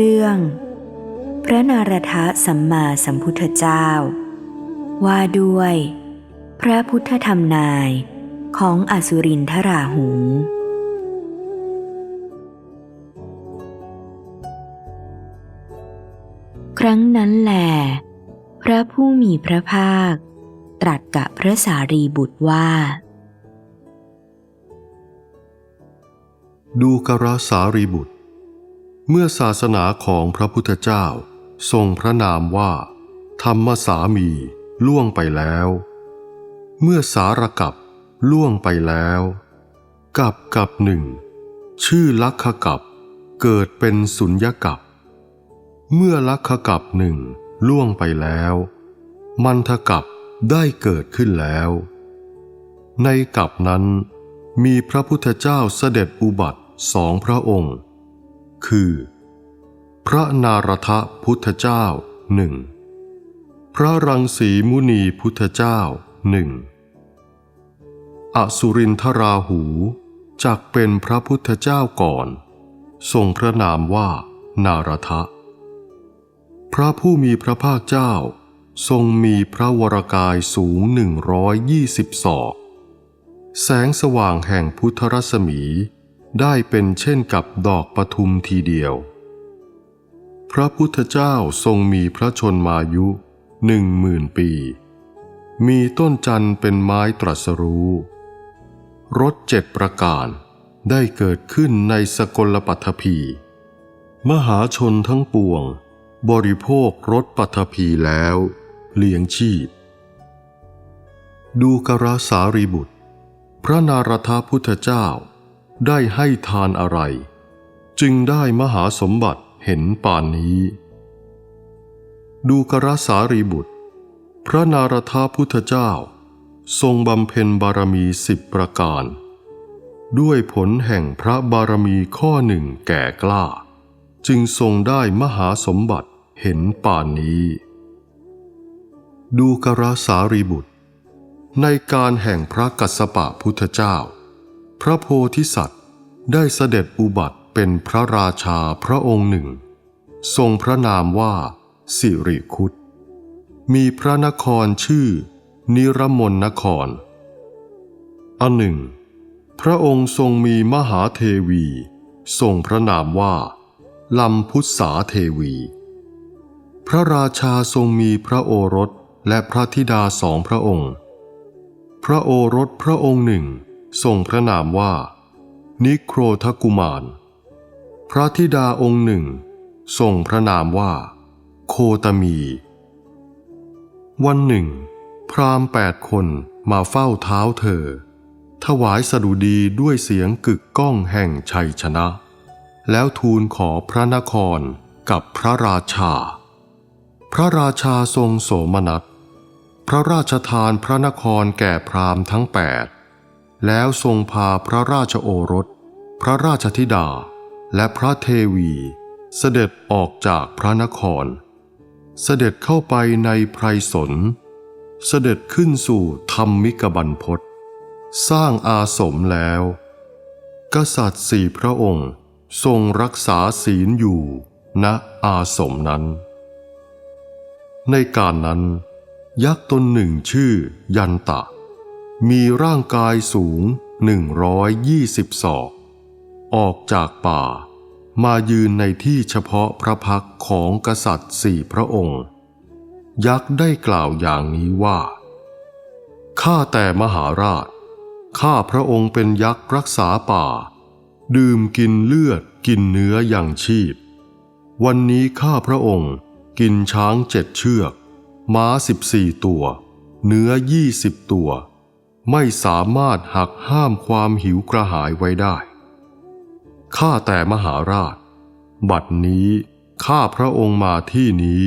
เรื่อง พระนารถะสัมมาสัมพุทธเจ้า ว่าด้วย พระพุทธธรรมนายของอสุรินทราหู ครั้งนั้นแหลพระผู้มีพระภาค ตรัสกับพระสารีบุตรว่า ดูกราสารีบุตร เมื่อศาสนาของพระพุทธเจ้า ทรงพระนามว่า ธรรมสามีล่วงไปแล้ว เมื่อสารกับล่วงไปแล้ว กับกับหนึ่ง ชื่อลักขกับเกิดเป็นสุญญกับเมื่อลักขกับหนึ่งล่วงไปแล้ว มันทกับได้เกิดขึ้นแล้ว ในกับนั้นมีพระพุทธเจ้าเสด็จอุบัติสองพระองค์ คือ พระนารทะพุทธเจ้าหนึ่งพระรังสีมุนีพุทธเจ้าหนึ่งอสุรินทราหูจักเป็นพระพุทธเจ้าก่อน ทรงพระนามว่านารทะ พระผู้มีพระภาคเจ้า ทรงมีพระวรกายสูงหนึ่งร้อยยี่สิบศอก แสงสว่างแห่งพุทธรัศมี ได้เป็นเช่นกับดอกปทุมทีเดียว พระพุทธเจ้าทรงมีพระชนมายุหนึ่งหมื่นปี มีต้นจันทร์เป็นไม้ตรัสรู้รถเจ็ดประการได้เกิดขึ้นในสกลปัทภีมหาชนทั้งปวง บริโภครถปัทภีแล้วเลี้ยงชีพ ดูกราสารีบุตร พระนารถพุทธเจ้า ได้ให้ทานอะไร จึงได้มหาสมบัติเห็นป่านนี้ ดูกราสารีบุตร พระนารถพุทธเจ้า ทรงบำเพ็ญบารมีสิบประการ ด้วยผลแห่งพระบารมีข้อหนึ่งแก่กล้า จึงทรงได้มหาสมบัติเห็นป่านนี้ ดูกราสารีบุตร ในการแห่งพระกัสสปะพุทธเจ้า พระโพธิสัตว์ได้เสด็จอุบัติเป็นพระราชาพระองค์หนึ่ง ทรงพระนามว่า สิริคุตมีพระนครชื่อ นิรมนนคร อันหนึ่ง พระองค์ทรงมีมหาเทวี ทรงพระนามว่า ลำพุทธาเทวี พระราชาทรงมีพระโอรสและพระธิดาสองพระองค์ พระโอรสพระองค์หนึ่ง ทรงพระนามว่า นิโครทกุมาร พระธิดาองค์หนึ่ง ทรงพระนามว่า โคตมี วันหนึ่ง พราหมณ์แปดคนมาเฝ้าเท้าเธอ ถวายสดุดีด้วยเสียงกึกก้องแห่งชัยชนะ แล้วทูลขอพระนครกับพระราชา พระราชาทรงโสมนัส พระราชทานพระนครแก่พราหมณ์ทั้งแปด แล้วทรงพาพระราชโอรส พระราชธิดา และพระเทวี เสด็จออกจากพระนคร เสด็จเข้าไปในไพรสน เสด็จขึ้นสู่ธรรมิกบันพศสร้างอาสมแล้ว กษัตริย์สี่พระองค์ทรงรักษาศีลอยู่ณอาสมนั้น ในการนั้น ยักษ์ตนหนึ่งชื่อยันตะ มีร่างกายสูงหนึ่งร้อยยี่สิบศอก ออกจากป่า มายืนในที่เฉพาะพระพักของกษัตริย์สี่พระองค์ ยักษ์ได้กล่าวอย่างนี้ว่า ข้าแต่มหาราช ข้าพระองค์เป็นยักษ์รักษาป่า ดื่มกินเลือดกินเนื้ออย่างชีพ วันนี้ข้าพระองค์กินช้างเจ็ดเชือก ม้าสิบสี่ตัว เนื้อยี่สิบตัว ไม่สามารถหักห้ามความหิวกระหายไว้ได้ ข้าแต่มหาราช บัดนี้ข้าพระองค์มาที่นี้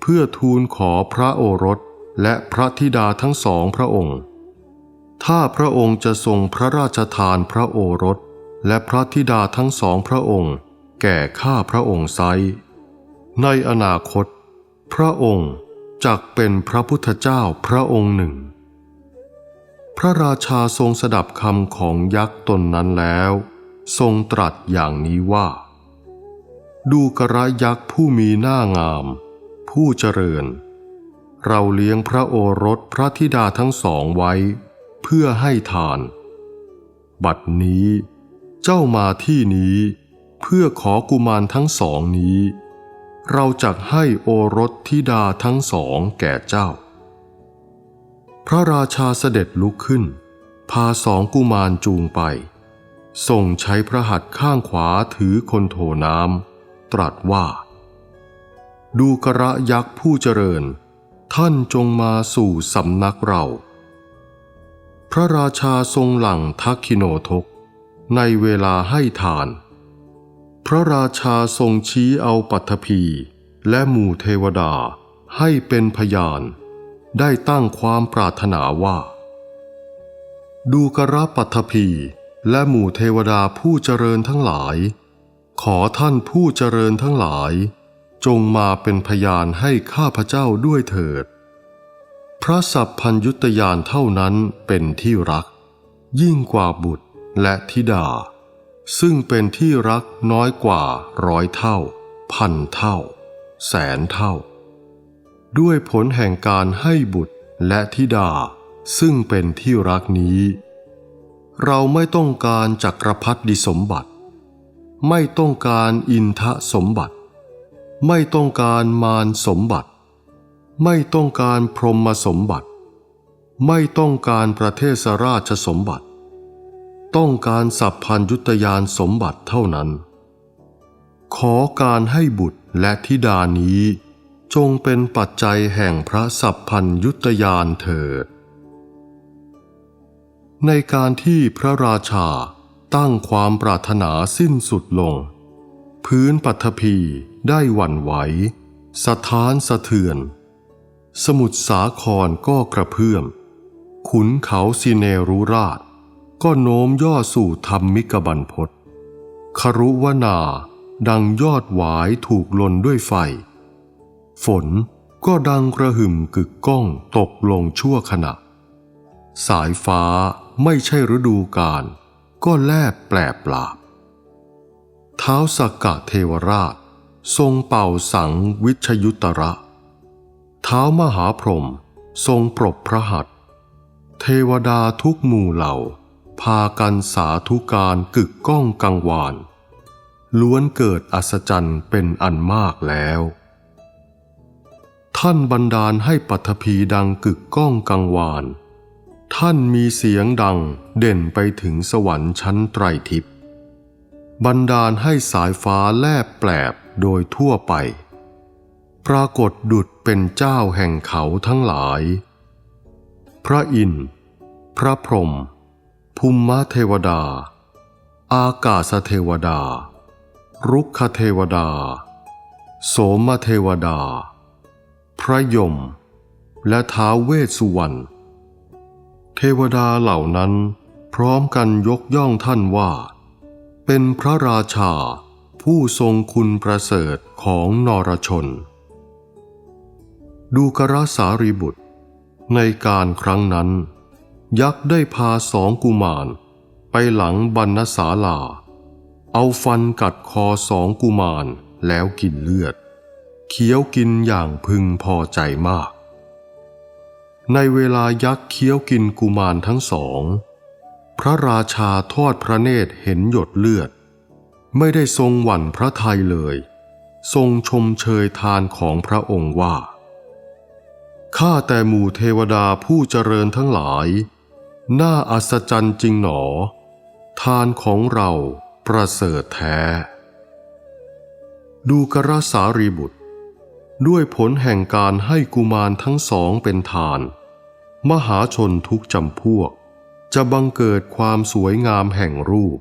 เพื่อทูลขอพระโอรสและพระธิดาทั้งสองพระองค์ ถ้าพระองค์จะทรงพระราชทานพระโอรสและพระธิดาทั้งสองพระองค์ แก่ข้าพระองค์ไซในอนาคต พระองค์จักเป็นพระพุทธเจ้าพระองค์หนึ่ง พระราชาทรงสดับคำของยักษ์ตนนั้นแล้ว ทรงตรัสอย่างนี้ว่า ดูกระยักษ์ผู้มีหน้างาม ผู้เจริญ เราเลี้ยงพระโอรสพระธิดาทั้งสองไว้ เพื่อให้ทาน บัดนี้ เจ้ามาที่นี้ เพื่อขอกุมารทั้งสองนี้ เราจะให้โอรสธิดาทั้งสองแก่เจ้า พระราชาเสด็จลุกขึ้น พาสองกุมารจูงไปทรงใช้พระหัตถ์ข้างขวาถือคนโถน้ำตรัสว่า ดูกระยักษ์ผู้เจริญ ท่านจงมาสู่สำนักเรา พระราชาทรงหลังทักขิโนทก ในเวลาให้ทาน พระราชาทรงชี้เอาปัทภีและหมู่เทวดาให้เป็นพยาน ได้ตั้งความปรารถนาว่า ดูกระปัทภีและหมู่เทวดาผู้เจริญทั้งหลาย ขอท่านผู้เจริญทั้งหลาย จงมาเป็นพยานให้ข้าพเจ้าด้วยเถิด พระสัพพัญยุตยานเท่านั้นเป็นที่รัก ยิ่งกว่าบุตรและธิดา ซึ่งเป็นที่รักน้อยกว่าร้อยเท่า พันเท่า แสนเท่า ด้วยผลแห่งการให้บุตรและธิดา ซึ่งเป็นที่รักนี้ เราไม่ต้องการจักรพรรดิสมบัติ ไม่ต้องการอินทสมบัติ ไม่ต้องการมารสมบัติ ไม่ต้องการพรหมสมบัติ ไม่ต้องการประเทศราชสมบัติ ต้องการสัพพัญยุตยานสมบัติเท่านั้น ขอการให้บุตรและธิดานี้ จงเป็นปัจจัยแห่งพระสัพพัญยุตยานเถิด ในการที่พระราชาตั้งความปรารถนาสิ้นสุดลง พื้นปัทภีได้หวั่นไหว สะท้านสะเทือน สมุทรสาครก็กระเพื่อม ขุนเขาสิเนรุราช ก็โน้มย่อสู่ธรรมมิกบันพศครุวนาดังยอดหวายถูกลนด้วยไฟ ฝนก็ดังกระหึ่มกึกก้องตกลงชั่วขณะ สายฟ้าไม่ใช่ฤดูกาลก็แลบแปลปลาบเท้าสกกะเทวราช ทรงเป่าสังวิชยุตระ เท้ามหาพรหมทรงปรบพระหัตเทวดาทุกหมู่เหล่า พากันสาธุการกึกก้องกังวาน ล้วนเกิดอัศจรรย์เป็นอันมากแล้ว ท่านบันดาลให้ปัทภีดังกึกก้องกังวาน ท่านมีเสียงดังเด่นไปถึงสวรรค์ชั้นไตรทิพย์บันดาลให้สายฟ้าแลบแปลบโดยทั่วไป ปรากฏดุดเป็นเจ้าแห่งเขาทั้งหลาย พระอินทร์ พระพรหมภูมิเทวดา อากาศเทวดา รุกขเทวดา โสมเทวดา พระยม และท้าวเวสสุวรรณเทวดาเหล่านั้นพร้อมกันยกย่องท่านว่า เป็นพระราชาผู้ทรงคุณประเสริฐของนรชน ดูกระสารีบุตร ในการครั้งนั้น ยักษ์ได้พาสองกุมารไปหลังบรรณศาลา เอาฟันกัดคอสองกุมารแล้วกินเลือด เคี้ยวกินอย่างพึงพอใจมาก ในเวลายักษ์เคี้ยวกินกุมารทั้งสอง พระราชาทอดพระเนตรเห็นหยดเลือด ไม่ได้ทรงหวั่นพระทัยเลย ทรงชมเชยทานของพระองค์ว่า ข้าแต่หมู่เทวดาผู้เจริญทั้งหลาย น่าอัศจรรย์จริงหนอ ทานของเราประเสริฐแท้ ดูกระสารีบุตร ด้วยผลแห่งการให้กุมารทั้งสองเป็นทาน มหาชนทุกจำพวก จะบังเกิดความสวยงามแห่งรูป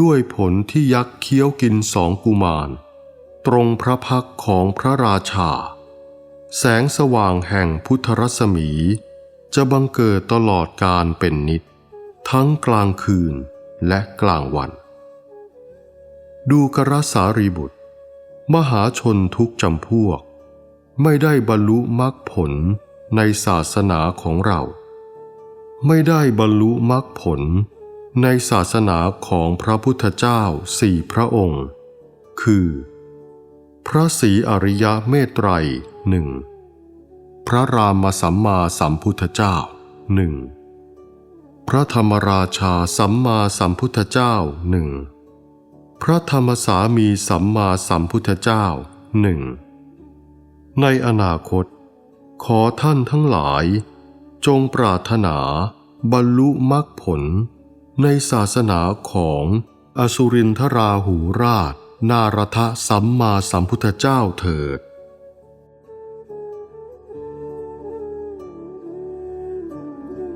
ด้วยผลที่ยักษ์เคี้ยวกินสองกุมาร ตรงพระพักของพระราชา แสงสว่างแห่งพุทธรัศมี จะบังเกิดตลอดการเป็นนิดทั้งกลางคืนและกลางวัน ดูกระสารีบุตร มหาชนทุกจำพวก ไม่ได้บรรลุมรรคผลในศาสนาของเรา ไม่ได้บรรลุมรรคผลในศาสนาของพระพุทธเจ้าสี่พระองค์ คือ พระศรีอริยเมตไตรหนึ่งพระรามสัมมาสัมพุทธเจ้าหนึ่งพระธรรมราชาสัมมาสัมพุทธเจ้าหนึ่ง พระธรรมสามีสัมมาสัมพุทธเจ้าหนึ่งในอนาคต ขอท่านทั้งหลาย จงปรารถนา บรรลุมรรคผล ในศาสนาของอสุรินทราหูราช นารทะสัมมาสัมพุทธเจ้าเถิด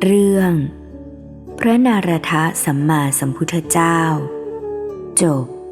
เรื่อง พระนารถะสัมมาสัมพุทธเจ้า จบ